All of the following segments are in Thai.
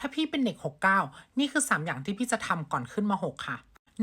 ถ้าพี่เป็นเด็ก 69 นี่คือ 3 อย่างที่พี่จะทำก่อนขึ้นมา .6 ค่ะ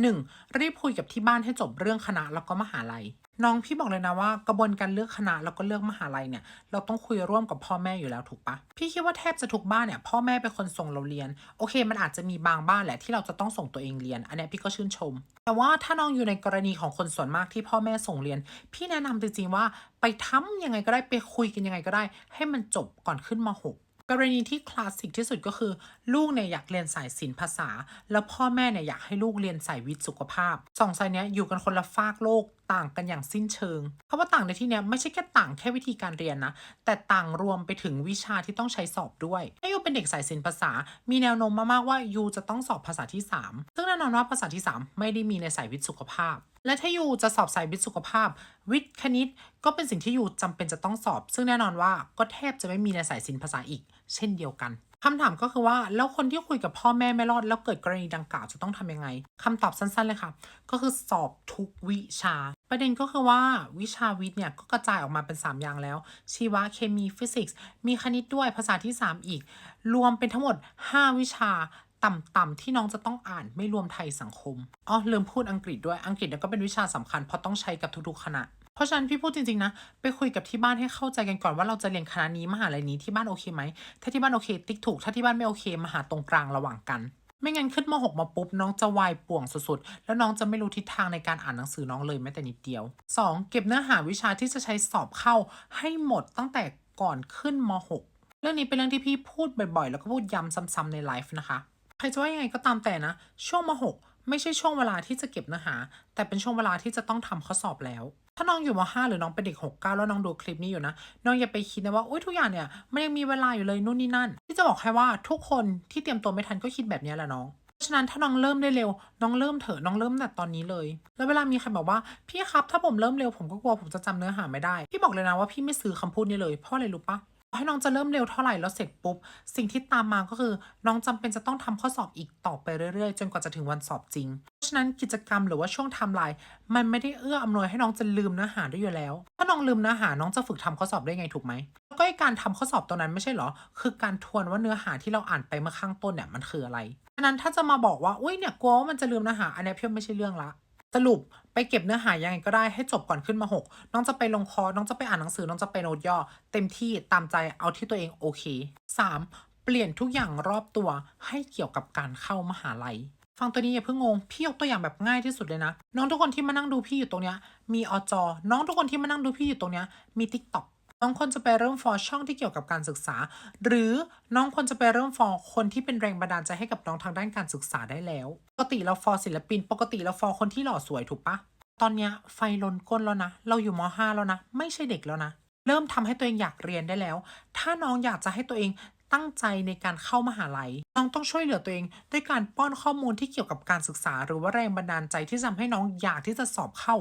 1. รีบคุยกับที่บ้านให้จบเรื่องคณะแล้วก็มหาลัย น้องพี่บอกเลยนะว่ากระบวนการเลือกคณะแล้วก็เลือกมหาลัยเนี่ย เราต้องคุยร่วมกับพ่อแม่อยู่แล้วถูกปะพี่คิดว่าแทบจะทุกบ้านเนี่ยพ่อแม่เป็นคนส่งเราเรียน โอเค มันอาจจะมีบางบ้านแหละที่เราจะต้องส่งตัวเองเรียน อันนี้พี่ก็ชื่นชม แต่ว่าถ้าน้องอยู่ในกรณีของคนส่วนมากที่พ่อแม่ส่งเรียน พี่แนะนำจริงๆว่าไปทำยังไงก็ได้ไปคุยกันยังไงก็ได้ ให้มันจบก่อนขึ้นม .6 กรณีที่คลาสสิกที่สุดก็คือ ลูกเนี่ยอยากเรียนสายศิลป์ภาษา แล้วพ่อแม่เนี่ยอยากให้ลูกเรียนสายวิทย์สุขภาพสองสายเนี้ยอยู่กันคนละฟากโลกต่างกันอย่างสิ้นเชิงคำว่าต่างในที่เนี้ยไม่ใช่แค่ต่างแค่วิธีการเรียนนะ แต่ต่างรวมไปถึงวิชาที่ต้องใช้สอบด้วยถ้ายูเป็นเด็กสายศิลป์ภาษา มีแนวโน้มมากๆว่ายูจะต้องสอบภาษาที่ 3 ซึ่งแน่นอนว่าภาษาที่ 3 ไม่ได้มีในสายวิทย์สุขภาพ และถ้ายูจะสอบสายวิทย์สุขภาพ วิทย์คณิต ก็เป็นสิ่งที่ยูจำเป็นจะต้องสอบ ซึ่งแน่นอนว่าก็แทบจะไม่มีในสายศิลป์ภาษาอีก เช่นเดียวกันคำถามก็คือว่าแล้วคนที่คุยกับพ่อแม่ไม่รอด แล้วเกิดกรณีดังกล่าวจะต้องทำยังไงคำตอบสั้นๆเลยค่ะ ก็คือสอบทุกวิชา ประเด็นก็คือว่าวิชาวิทย์เนี่ยก็กระจายออกมาเป็น 3 อย่างแล้ว ชีวะเคมีฟิสิกส์ มีคณิตด้วยภาษาที่ 3 อีก รวมเป็นทั้งหมด 5 วิชา ต่ำๆที่น้องจะต้องอ่านไม่รวมไทยสังคมอ๋อลืมพูดอังกฤษด้วยอังกฤษก็เป็นวิชาสำคัญเพราะต้องใช้กับทุกๆคณะเพราะฉะนั้นพี่พูดจริงๆนะ ไปคุยกับที่บ้านให้เข้าใจกันก่อนว่าเราจะเรียนคณะนี้มหาลัยนี้ที่บ้านโอเคไหม ถ้าที่บ้านโอเค ติ๊กถูก ถ้าที่บ้านไม่โอเคมาหาตรงกลางระหว่างกัน ไม่งั้นขึ้นมหกมาปุ๊บ น้องจะวายป่วงสุดๆ แล้วน้องจะไม่รู้ทิศทางในการอ่านหนังสือน้องเลยแม้แต่นิดเดียว 2. เก็บเนื้อหาวิชาที่จะใช้สอบเข้าให้หมดตั้งแต่ก่อนขึ้นม .6 เรื่องนี้เป็นเรื่องที่พี่พูดบ่อยๆ แล้วก็พูดย้ำซ้ำๆในไลฟ์นะคะ ใครจะว่ายังไงก็ตามแต่นะ ช่วงม .6 ไม่ใช่ช่วงเวลาที่จะเก็บเนื้อหา แต่เป็นช่วงเวลาที่จะต้องทำข้อสอบแล้ว ถ้าน้องอยู่ม .5 หรือน้องเป็นเด็ก6 9แล้วน้องดูคลิปนี้อยู่นะ น้องอย่าไปคิดนะว่าอุ้ยทุกอย่างเนี่ยมันยังมีเวลาอยู่เลยนู่นนี่นั่น ที่จะบอกให้ว่าทุกคนที่เตรียมตัวไม่ทันก็คิดแบบนี้แหละน้องเพราะฉะนั้นถ้าน้องเริ่มได้เร็ว น้องเริ่มเถอะน้องเริ่มแต่ตอนนี้เลย แล้วเวลามีใครบอกว่าพี่ครับถ้าผมเริ่มเร็วผมก็กลัวผมจะจำเนื้อหาไม่ได้ พี่บอกเลยนะว่าพี่ไม่ซื้อคำพูดนี้เลยเพราะอะไรรู้ปะ ให้น้องจะเริ่มเร็วเท่าไหร่แล้วเสร็จปุ๊บ สิ่งที่ตามมาก็คือน้องจำเป็นจะต้องทำข้อสอบอีกต่อไปเรื่อยๆ จนกว่าจะถึงวันสอบจริง เพราะฉะนั้นกิจกรรมหรือว่าช่วงไทม์ไลน์มันไม่ได้เอื้ออำนวยให้น้องจะลืมเนื้อหาได้อยู่แล้ว ถ้าน้องลืมเนื้อหาน้องจะฝึกทำข้อสอบได้ไงถูกไหมแล้วก็การทำข้อสอบตัวนั้นไม่ใช่เหรอ คือการทวนว่าเนื้อหาที่เราอ่านไปเมื่อข้างต้นเนี่ยมันคืออะไรฉะนั้นถ้าจะมาบอกว่าอุ้ยเนี่ยกลัวว่ามันจะลืมเนื้อหาอันนี้ยพี่ว่าไม่ใช่เรื่องละ สรุปไปเก็บเนื้อหายังไงก็ได้ให้จบก่อนขึ้นมา 6 น้องจะไปลงคอร์สน้องจะไปอ่านหนังสือ น้องจะไปโน้ตย่อ เต็มที่ตามใจเอาที่ตัวเองโอเค 3. เปลี่ยนทุกอย่างรอบตัวให้เกี่ยวกับการเข้ามหาลัย ฟังตัวนี้อย่าเพิ่งงง พี่ยกตัวอย่างแบบง่ายที่สุดเลยนะ น้องทุกคนที่มานั่งดูพี่อยู่ตรงเนี้ยมีอจอ น้องทุกคนที่มานั่งดูพี่อยู่ตรงเนี้ยมีทิกตอก น้องควรจะไปเริ่มฟอร์ช่องที่เกี่ยวกับการศึกษา หรือน้องควรจะไปเริ่มฟอร์คนที่เป็นแรงบันดาลใจให้กับน้องทางด้านการศึกษาได้แล้ว ปกติเราฟอร์ศิลปิน ปกติเราฟอร์คนที่หล่อสวยถูกปะตอนเนี้ยไฟลนก้นแล้วนะ เราอยู่ม .5 แล้วนะ ไม่ใช่เด็กแล้วนะ เริ่มทำให้ตัวเองอยากเรียนได้แล้ว ถ้าน้องอยากจะให้ตัวเอง ตั้งใจในการเข้ามหาลัย น้องต้องช่วยเหลือตัวเองด้วยการป้อนข้อมูลที่เกี่ยวกับการศึกษา หรือว่าแรงบันดาลใจที่ทำให้น้องอยากที่จะสอบเข้า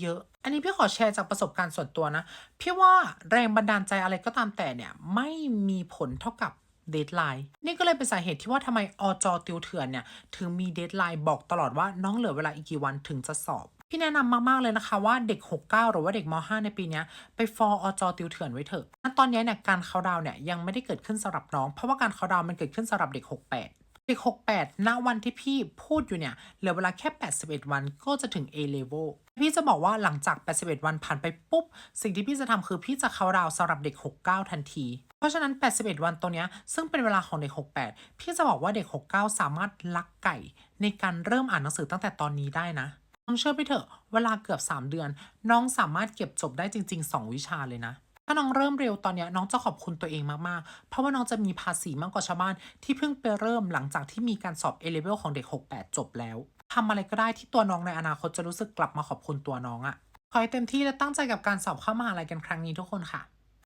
เยอะๆ อันนี้พี่ขอแชร์จากประสบการณ์ส่วนตัวนะ พี่ว่าแรงบันดาลใจอะไรก็ตามแต่เนี่ยไม่มีผลเท่ากับเดทไลน์นี่ก็เลยเป็นสาเหตุที่ว่าทำไมอจติวเถื่อนเนี่ยถึงมีเดทไลน์บอกตลอดว่าน้องเหลือเวลาอีกกี่วันถึงจะสอบ พี่แนะนำมาก ๆ เลยนะคะว่าเด็ก 69 หรือว่าเด็กม .5 ในปีนี้ไปฟอร์อจติวเถื่อนไว้เถอะตอนนี้เนี่ยการเขาดาวเนี่ยยังไม่ได้เกิดขึ้นสำหรับน้อง เพราะว่าการเขาดาวมันเกิดขึ้นสำหรับเด็ก 68เด็ก68 ณ วันที่พี่พูดอยู่เนี่ย เหลือเวลาแค่ 81 วันก็จะถึง A level พี่จะบอกว่าหลังจาก 81 วันผ่านไปปุ๊บ สิ่งที่พี่จะทำคือพี่จะเขาน์ดาวสำหรับเด็ก 69 ทันที เพราะฉะนั้น 81 วันตัวเนี้ย ซึ่งเป็นเวลาของเด็ก 68 พี่จะบอกว่าเด็ก 69 สามารถลักไก่ ในการเริ่มอ่านหนังสือตั้งแต่ตอนนี้ได้นะ น้องเชื่อไปเถอะ เวลาเกือบ 3 เดือน น้องสามารถเก็บจบได้จริง ๆ 2 วิชาเลยนะ ถ้าน้องเริ่มเร็วตอนนี้น้องจะขอบคุณตัวเองมาก ๆ เพราะว่าน้องจะมีภาษีมากกว่าชาวบ้านที่เพิ่งไปเริ่มหลังจากที่มีการสอบ A level ของเด็ก 68 จบแล้วทำอะไรก็ได้ที่ตัวน้องในอนาคตจะรู้สึกกลับมาขอบคุณตัวน้องอะ ขอให้เต็มที่และตั้งใจกับการสอบเข้ามหาลัยกันครั้งนี้ทุกคนค่ะ